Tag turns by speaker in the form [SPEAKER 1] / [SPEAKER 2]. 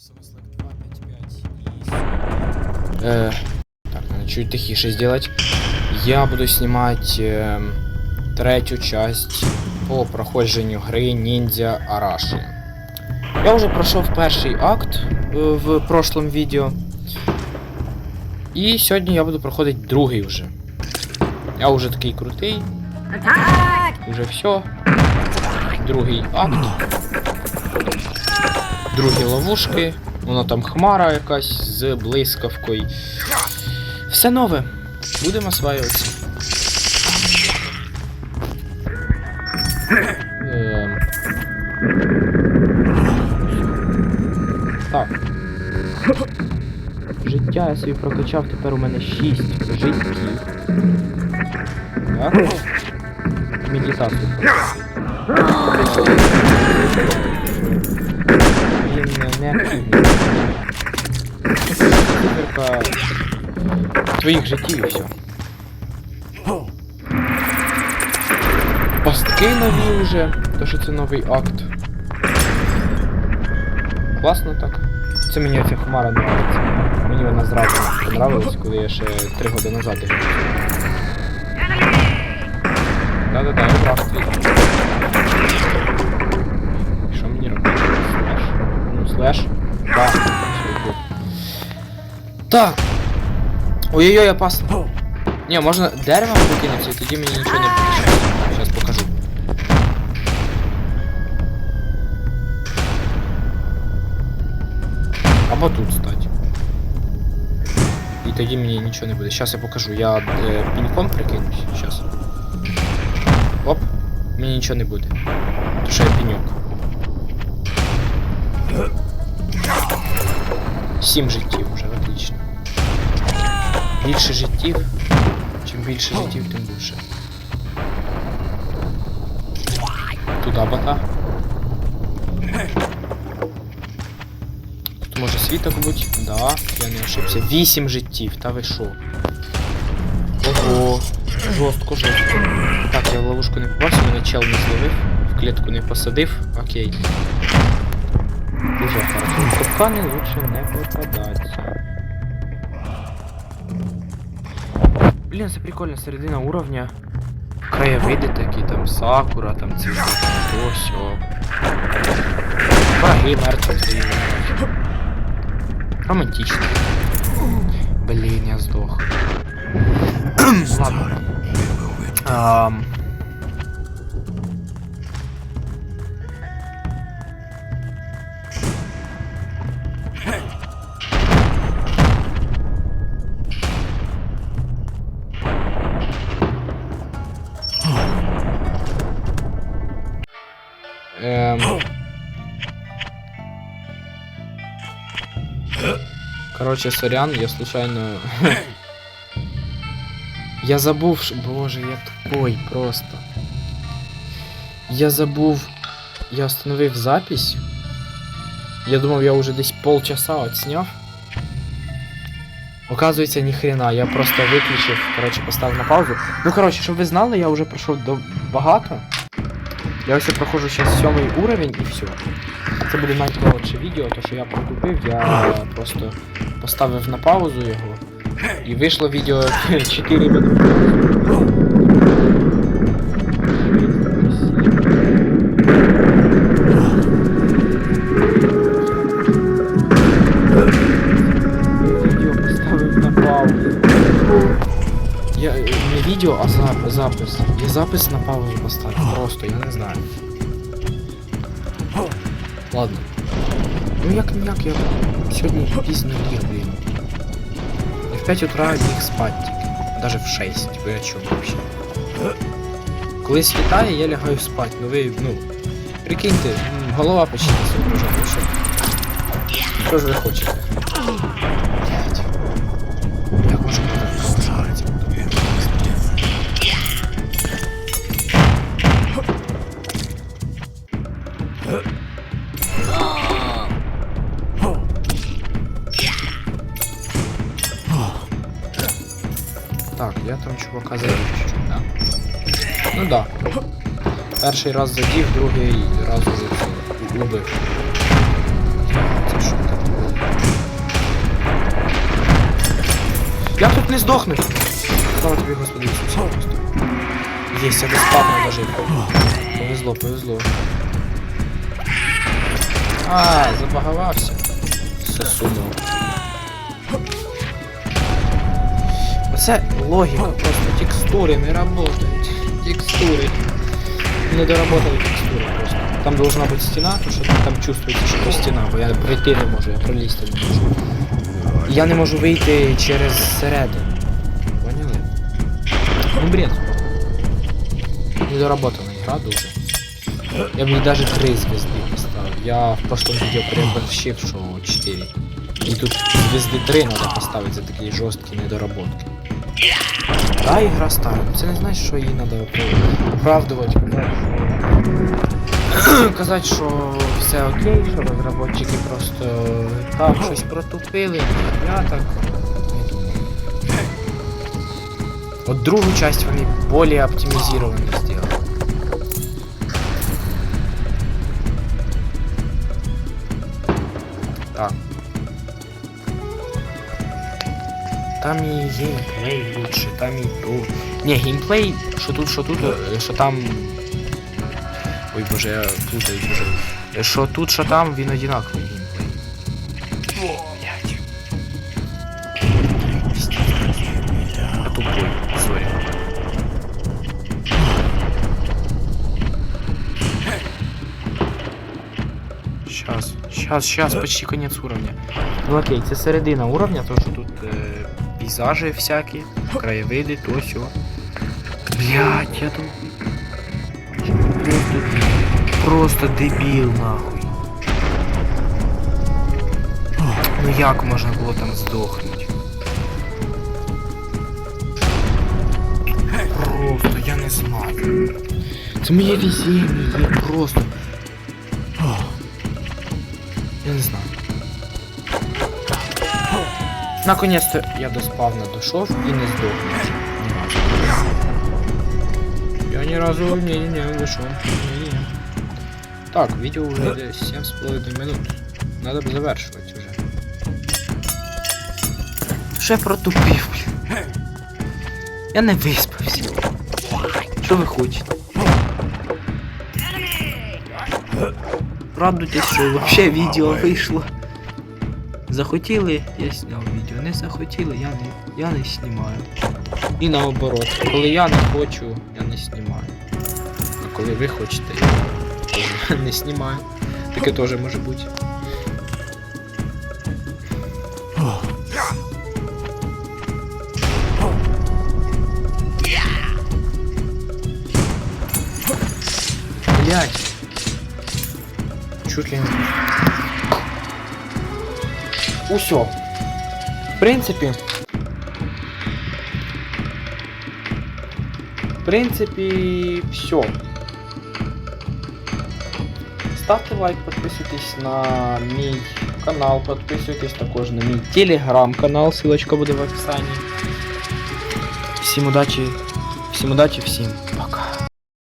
[SPEAKER 1] Slack 2.5.5 и Э, так, надо чуть тихіше сделать. Я буду снимать э, третью часть по проходженню гри Ниндзя Араши. Я вже пройшов перший акт е, в прошлом відео. І сьогодні я буду проходити другий вже. Я вже такий крутий. Уже все. Другий акт. Другі ловушки. Воно там хмара якась з блискавкою. Все нове. Будемо осваюватися. Ем. Так. Життя я собі прокачав, тепер у мене 6 життів. Так. Медитацію. Не, не активний. Циферка твоїх життів і все. Пастки нові вже, то що це новий акт. Класно так. Це мені ця хмара нравиться. Мені вона зразу понравилась, коли я ще 3 роки назад їх Да-да-да, я прав твій. Що мені робити? Слеш? Ну. Да. Так. Ой-ой-ой, опасно. Не, можна деревом покинутися, і тоді мені нічого не буде. Зараз покажу. Або тут стати. І тоді мені нічого не буде. Зараз я покажу. Я е, піньком прикинусь. Зараз. Оп. Мені нічого не буде. Тому що я пеньок. Сім життів вже, отлично. Більше життів. Чим більше життів, тим більше. Туда бота. Тут може світок бути. Да, я не ошибся. Вісім життів, та ви шо? Ого, жорстко, жорстко. Так, я в ловушку не попався, мене чел не зловив, в клітку не посадив. Окей. Дуже хорошо. Капкани лучше не попадаться. Блін, це прикольно, середина уровня. Краєвиди такі, там сакура, там ці то сьо. Враги мертві. Романтично. Блін, я здох. Ладно. Ам. Короче, сорян, я случайно... Я забув. Боже, я тупой просто. Я забув... Я остановив запись. Я думав, я уже десь полчаса отсняв. Оказується, ні хрена, я просто виключив, короче, поставив на паузу. Ну, короче, щоб ви знали, я вже пройшов до багато. Я ось проходжу зараз сьомий уровень і все. Це буде найкоротше відео, то що я протупив, я просто поставив на паузу його. І вийшло відео 4 минути. Я е, не відео, а запис. Я запис на паузу поставив. Просто, я не знаю. Ладно. Ну як ніяк, я сьогодні пізно ліг, блін. Я в 5 утра ліг спать тільки. Даже в 6, ви о чому вообще? Коли світає, я лягаю спать. Ну ви, ну, прикиньте, голова почти не соображає, що. Що ж ви хочете? я там чувака задів, да? Ну да. Перший раз задів, другий раз уже це убив. Це що таке? Я тут не здохну! Слава тобі, господи, слава Господи. Єсть, я безплатно дожив. Повезло, повезло. А, забаговався. Все, сумно. Оце логіка, просто текстури не работають. Текстури. Не доработали текстури просто. Там должна бути стіна, тому що там чувствується, що то стіна, бо я пройти не можу, я пролізти не можу. Я не можу вийти через середину. Поняли? Ну бред. Недоработана гра дуже. Я б їй даже 3 звезди поставив. Я в прошлом відео переборщив, що 4. І тут звезди 3 треба поставити за такі жорсткі недоработки. Та ігра стара, це не значить, що її треба оправдувати. Казати, що все окей, що розробники просто там щось протупили. Я так не думаю. От другу часть вони более оптимизированно сделали. Так. Там і геймплей лучше, там і то. Не, геймплей, що тут, що тут, е, що там. Ой боже, я плутаю боже. Е, Що тут, що там, він одинаковий геймплей. Блядь. Я тупой, сорі. Сейчас, сейчас, сейчас, почти конец уровня. Ну окей, це середина уровня, то що тут е, пейзажі всякі, краєвиди, то сьо. Блять, я тут. Просто, просто дебіл, нахуй. Ну як можна було там здохнути? Просто я не знаю. Це моє везіння, просто. Я не знаю. Наконец-то я до спавна дошов і не здох. Я ні разу не, не, не дошов. Ні, ні. Так, відео вже йде 7,5 минут. Надо б завершувати вже. Ще протупив. блін. Я не виспався. Що ви хочете? Радуйтесь, що вообще відео вийшло. Захотіли, я відео. Не захотіли, я не, я не знімаю. І наоборот, коли я не хочу, я не знімаю. А коли ви хочете, я не знімаю. Таке теж може бути. Блять. Чуть ли не. Усьо. В принципі. В принципі, все. Ставте лайк, підписуйтесь на мій канал, підписуйтесь також на мій телеграм-канал, ссылочка буде в описанні. Всім удачі, всім удачі, всім пока.